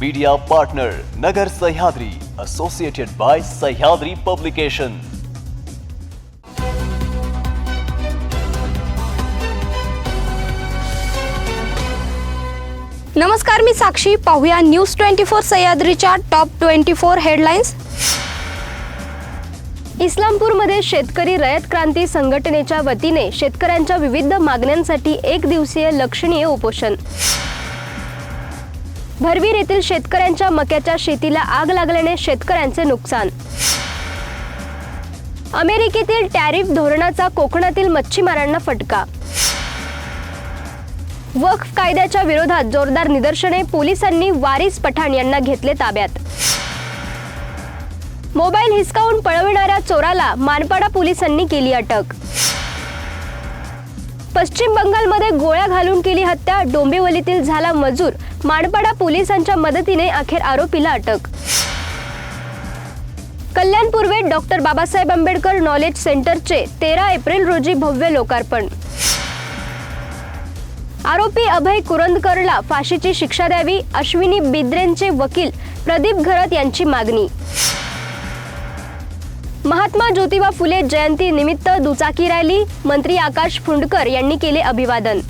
Media partner Nagar Sahyadri associated by Sahyadri publication नमस्कार मी साक्षी. पाहूया न्यूज ट्वेंटी फोर सह्याद्रीच्या टॉप ट्वेंटी फोर हेडलाईन्स इस्लामपूरमध्ये शेतकरी रयत क्रांती संघटनेच्या वतीने शेतकऱ्यांच्या विविध मागण्यांसाठी एक दिवसीय लक्षणीय उपोषण. भरवीर येथील शेतकऱ्यांच्या मक्याच्या शेतीला आग लागल्याने शेतकऱ्यांचे नुकसान. अमेरिकेतील टॅरिफ धोरणाचा कोकणातील मच्छीमारांना फटका. वक्फ कायद्याच्या विरोधात जोरदार निदर्शने पोलिसांनी वारिस पठाण यांना घेतले ताब्यात. मोबाईल हिसकावून पळविणाऱ्या चोराला मानपाडा पोलिसांनी केली अटक. पश्चिम बंगालमध्ये गोळ्या घालून केली हत्या डोंबिवलीतील झाला मजूर माडपाडा पोलिसांच्या मदतीने अखेर आरोपीला अटक. कल्याण पूर्वेत डॉक्टर बाबासाहेब आंबेडकर नॉलेज सेंटरचे तेरा एप्रिल रोजी भव्य लोकार्पण. आरोपी अभय कुरंदकरला फाशीची शिक्षा द्यावी अश्विनी बिद्रेंचे वकील प्रदीप घरत यांची मागणी. महात्मा ज्योतिबा फुले जयंती निमित्त दुचाकी रॅली मंत्री आकाश फुंडकर यांनी केले अभिवादन.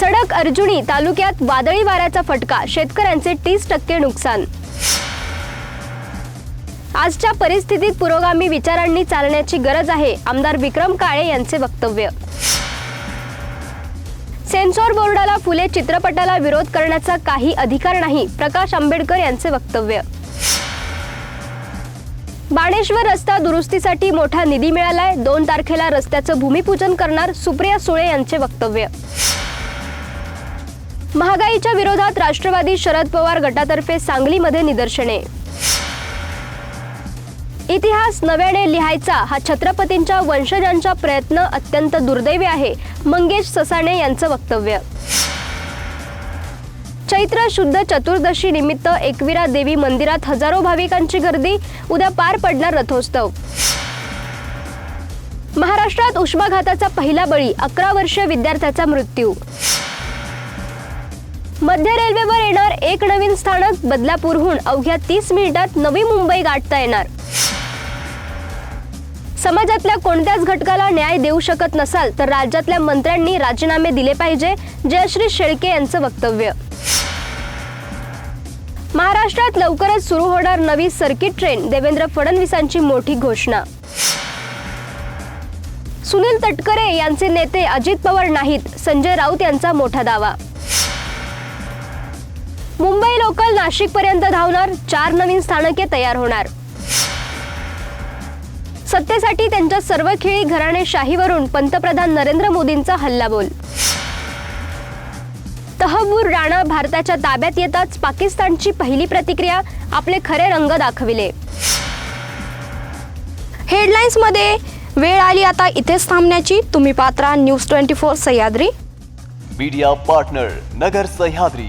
सडक अर्जुनी तालुक्यात वादळी वाऱ्याचा फटका. शेतकऱ्यांचे तीस टक्के नुकसान. आजच्या परिस्थितीत पुरोगामी विचारांनी चालण्याची गरज आहे आमदार विक्रम काळे यांचे वक्तव्य. सेन्सॉर बोर्डाला फुले चित्रपटाला विरोध करण्याचा काही अधिकार नाही प्रकाश आंबेडकर यांचे वक्तव्य. बाणेश्वर रस्ता दुरुस्तीसाठी मोठा निधी मिळालाय दोन तारखेला रस्त्याचं भूमिपूजन करणार सुप्रिया सुळे यांचे वक्तव्य. महागाईच्या विरोधात राष्ट्रवादी शरद पवार गटातर्फे सांगलीमध्ये निदर्शने. इतिहास नव्याने लिहायचा हा छत्रपतींच्या वंशजांचा प्रयत्न अत्यंत दुर्दैवी आहे मंगेश ससाणे यांचं वक्तव्य. चैत्र शुद्ध चतुर्दशी निमित्त एकविरा देवी मंदिरात हजारो भाविकांची गर्दी उद्या पार पडणार रथोत्सव. महाराष्ट्रात उष्माघाताचा पहिला बळी अकरा वर्षीय विद्यार्थ्याचा मृत्यू. मध्य रेल्वेवर येणार एक नवीन स्थानक बदलापूरहून अवघ्या तीस मिनिटात नवी मुंबई गाठता येणार. समाजातल्या कोणत्याच घटकाला न्याय देऊ शकत नसाल तर राज्यातल्या मंत्र्यांनी राजीनामे दिले पाहिजे जयश्री शेळके यांचं वक्तव्य. महाराष्ट्रात लवकरच सुरू होणार नवी सर्किट ट्रेन देवेंद्र फडणवीसांची मोठी घोषणा. सुनील तटकरे यांचे नेते अजित पवार नाहीत संजय राऊत यांचा मोठा दावा. मुंबई लोकल नाशिक पर्यंत धावणार चार नवीन स्थानके तयार होणार. सत्तेसाठी त्यांच्या सर्व खेळी घराणेशाहीवरून पंतप्रधान नरेंद्र मोदींचा हल्लाबोल. तहबूर राणा भारताच्या ताब्यात येताच पाकिस्तानची पहिली प्रतिक्रिया आपले खरे रंग दाखविले. हेडलाईन्समध्ये वेळ आली आता इथेच थांबण्याची. तुम्ही Patra news twenty four Sahyadri. Media partner Nagar Sahyadri.